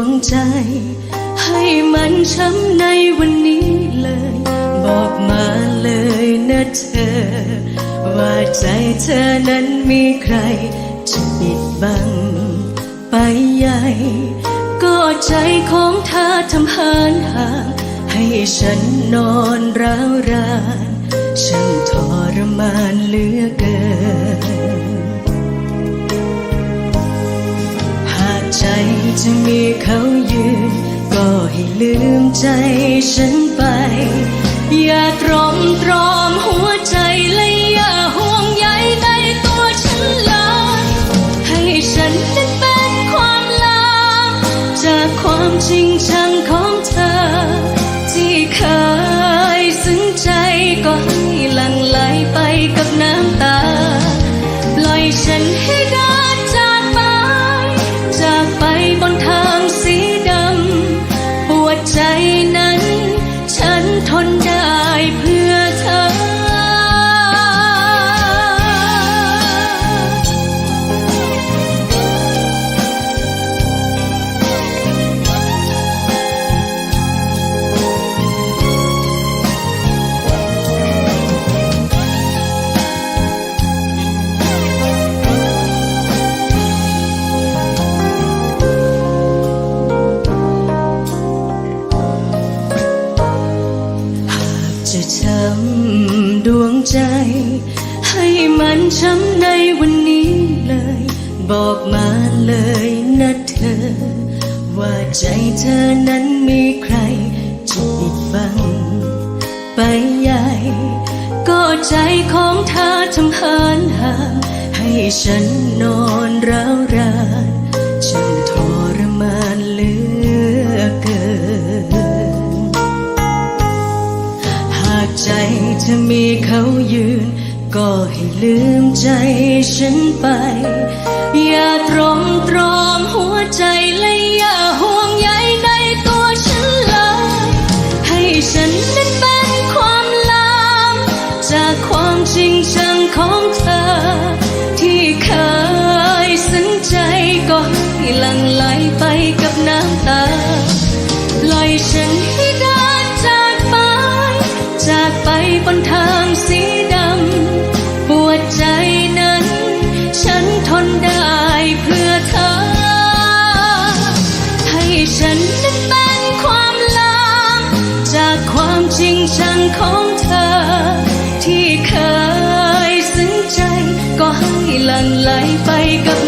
วงใจ ให้มันช้ำในวันนี้เลย บอกมาเลยนะเธอ ว่าใจเธอนั้นมีใคร จะปิดบังไปใหญ่ก็ใจของเธอทำหานห่างให้ฉันนอนร้าวราน ฉันทรมานเหลือเกิน จะมีเขายืน ก็ให้ลืมใจฉันไป อย่าตรอมตรอมหัวใจและอย่าห่วงใยในตัวฉันเลยให้ฉันนั้นเป็นความลาจากความจริงชังของ ปว ช้ำในวันนี้เลย บอกมาเลยนะเธอ ว่าใจเธอนั้นมีใครจะปิดบัง ไปใหญ่ ก็ใจของเธอทำหานห่างให้ฉันนอนร้าวรานฉันทรมานเหลือเกิน หากใจเธอมีเขายืน ก็ให้ลืมใจฉันไป อย่าตรอมตรอมหัวใจและอย่าห่วงใยในตัวฉันเลย ให้ฉันนั้นเป็นความลับจากความจริงชังของเธอ ที่เคยซึ้งใจก็ให้ลังไหลไปกับน้ำตาปล่อยฉัน ของเธอ ที่เคยซึ้งใจ ก็ให้หลั่งไหลไปกับ